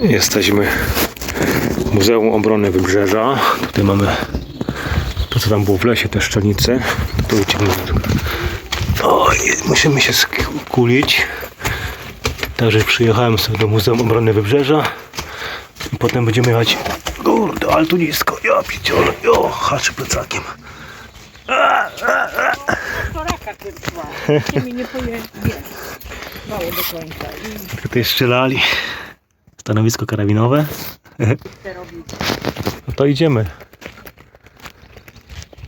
Jesteśmy w Muzeum Obrony Wybrzeża. Tutaj mamy to, co tam było w lesie, te szczelnice. Tu idziemy. O, i musimy się skulić. Także przyjechałem sobie do Muzeum Obrony Wybrzeża. I potem będziemy jechać. Kurde, ale tu nisko. Ja piciole. O, haczy plecakiem. Toraka kurwa. Nie mi nie poje... Nie. Mało do końca. I Tutaj strzelali. Stanowisko karabinowe. No to idziemy.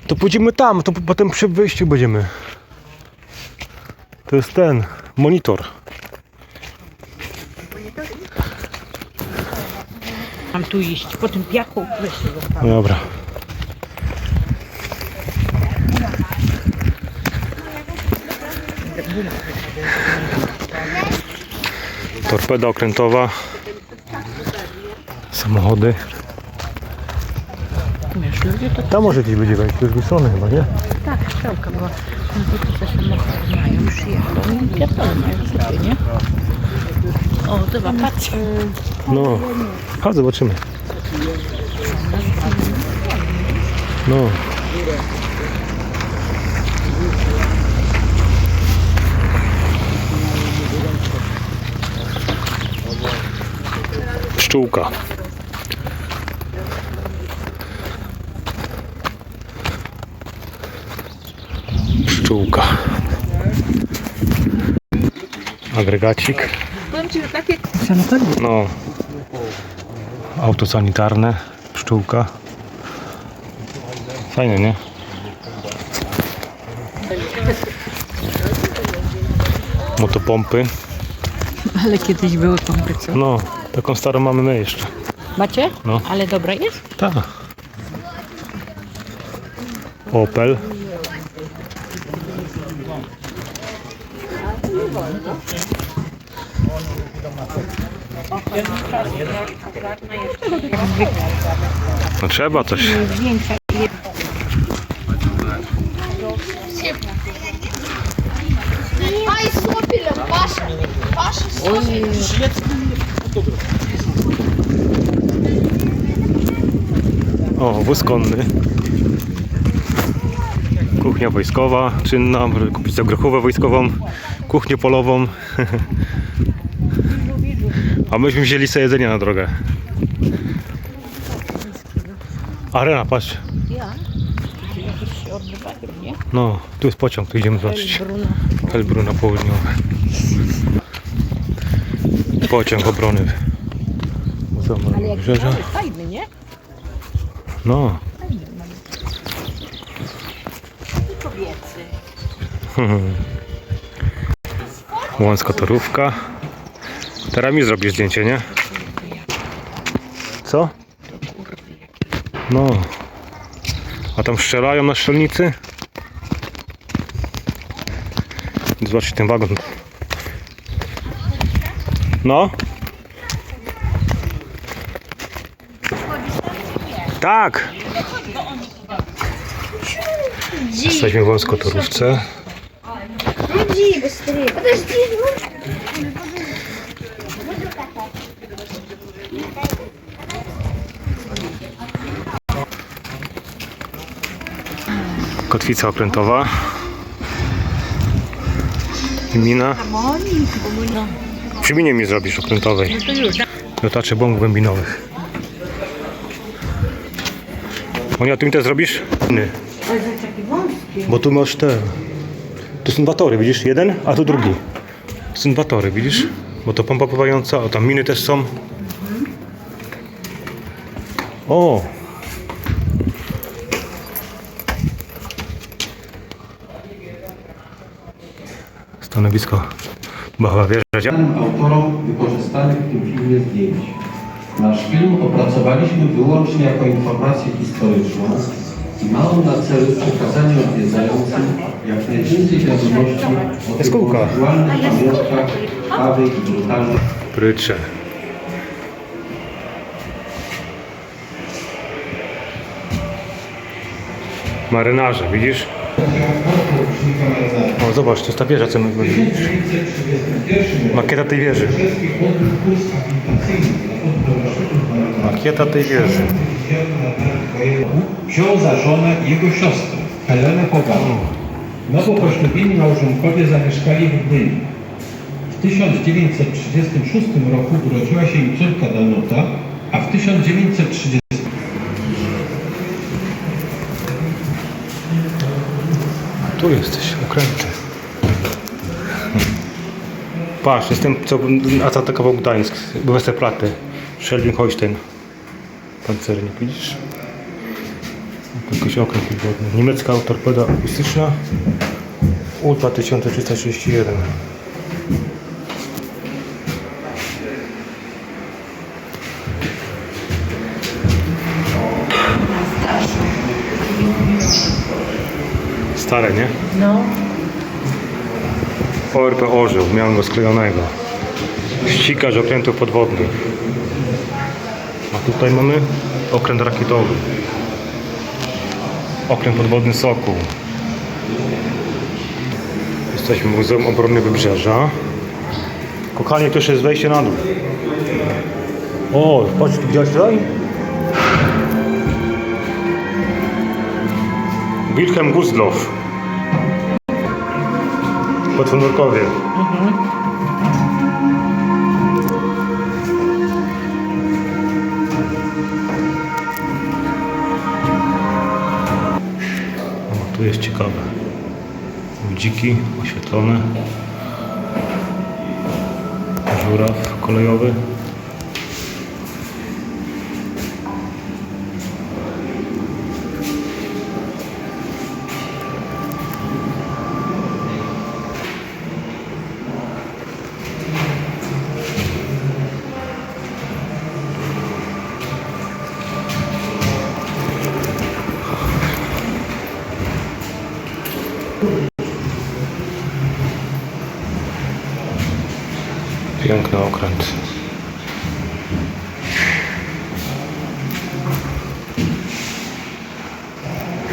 To pójdziemy tam, to potem przy wyjściu będziemy. To jest ten monitor. Mam tu iść. Po tym piachu weź zostawię. Dobra. Torpeda okrętowa. Samochody. Wiesz, ludzie to Tam może gdzieś będzie wejść, to już wyszone chyba, nie? tak, strzałka była. No to samochody mają, przyjadą i pierdolę mają sobie, nie? O, dobra, patrz. No. Chodź, zobaczymy. No. Pszczółka. Pszczółka. Agregacik. Powiem Ci, że takie. No. Auto sanitarne, pszczółka. Fajne, nie? Motopompy. Ale kiedyś były pompy, co? No, taką starą mamy my jeszcze. Macie? No. Ale dobra jest? Tak. Opel. No trzeba coś. Zdjęcia. Ай, сопелем, Паша. Паша, сопелем. O, wóz konny. Kuchnia wojskowa, czynna, może kupić sobie grochówę wojskową, kuchnię polową. A myśmy wzięli sobie jedzenie na drogę. Arena, patrz. Ja? Jakieś się odbywają, nie? No, tu jest pociąg, tu idziemy zobaczyć. Bruno. Helbruna południowe. Pociąg obrony. Mały, fajny, nie? No. I kobiecy. Łącka torówka. Teraz mi zrobisz zdjęcie, nie? Co? No. A tam strzelają na strzelnicy? Zobaczcie ten wagon. No. Tak. Jesteśmy w wąskotorówce. Иди быстрее. Подожди, ну. Kotwica okrętowa. Mina. No, Przy minie mi zrobisz okrętowej. to już. Dotacze bomb głębinowych. Monia, ty mi też zrobisz? Nie. Ale to takie wąskie. Bo tu masz te... Tu są dwa tory, widzisz? Jeden, a tu drugi. To są dwa tory, widzisz? Bo to pompa pływająca, a tam miny też są. O! Stanowisko Wieża. znanym autorom wykorzystanych w tym filmie zdjęć. Nasz film opracowaliśmy wyłącznie jako informację historyczną i ma on na celu przekazanie odwiedzającym jak najwięcej wiadomości o tych aktualnych pamiątkach krwawej i brutalnej Prycze. Marynarze, widzisz? O, zobacz, to jest ta wieża, co my... Makieta tej wieży. wszystkich podróż kurs agitacyjnych Makieta tej wieży. wziął za żonę jego siostrę, Helenę Poganą. Nowo poślubieni małżonkowie zamieszkali w Gdyni. W 1936 roku urodziła się im córka Danuta, a w 1930 Tu jesteś, okręty. Patrz, jestem, co atakował Gdańsk, Westerplatte, Schleswig-Holstein. Pancernik, widzisz? Jakiś okręt podwodny. Niemiecka torpeda akustyczna U-2331. Stare, nie? No. ORP Orzeł, miałem go sklejonego. Ścigacz okrętów podwodnych. A tutaj mamy okręt rakietowy. Okręt podwodny Sokół. Jesteśmy w Muzeum Obrony Wybrzeża. Kochanie, to jeszcze jest wejście na dół. O, patrz, widziałeś tutaj? Wilhelm Gustloff. Podwórkowie. O, jest ciekawe. Dziki oświetlone. Żuraw kolejowy. Piękny okręt.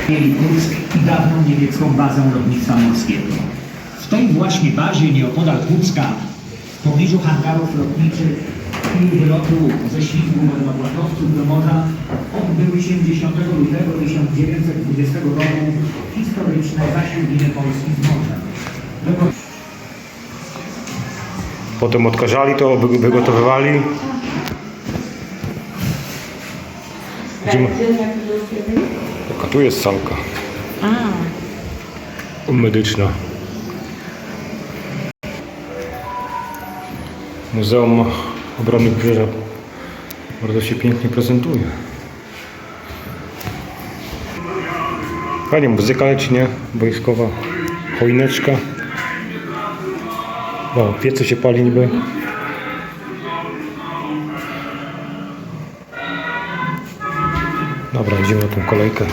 mieli Kursk i dawną niemiecką bazę lotnictwa morskiego. W tej właśnie bazie nieopodal Kurska, w pobliżu hangarów lotniczych i wylotu ze śmigłów marnotrawców do morza odbyły się 10 lutego 1920 roku historyczne zaślubiny Polski z morzem. Potem odkażali to, wy- wygotowywali. Gdzie ma... Jaka tu jest salka medyczna. Muzeum Obrony Wybrzeża bardzo się pięknie prezentuje. Fajnie, muzyka leci, nie? Wojskowa choineczka. O, piecy się pali niby. Dobra, idziemy na tą kolejkę.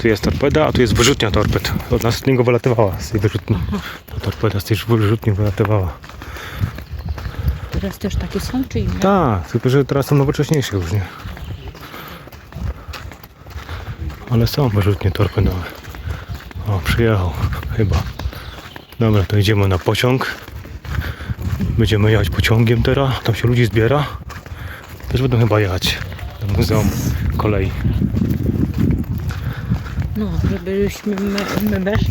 Tu jest torpeda, a tu jest wyrzutnia torped. Od nas z niego wylatywała, z tej wyrzutni. Ta torpeda z tej wyrzutni wylatywała. teraz też takie są, czy inne? Tak, tylko że teraz są nowocześniejsze już, nie? Ale są wyrzutnie torpedowe. O, przyjechał chyba. Dobra, to idziemy na pociąg. Będziemy jechać pociągiem teraz. Tam się ludzi zbiera. Też będą chyba jechać do Muzeum Kolei. No, żebyśmy my, my weszli.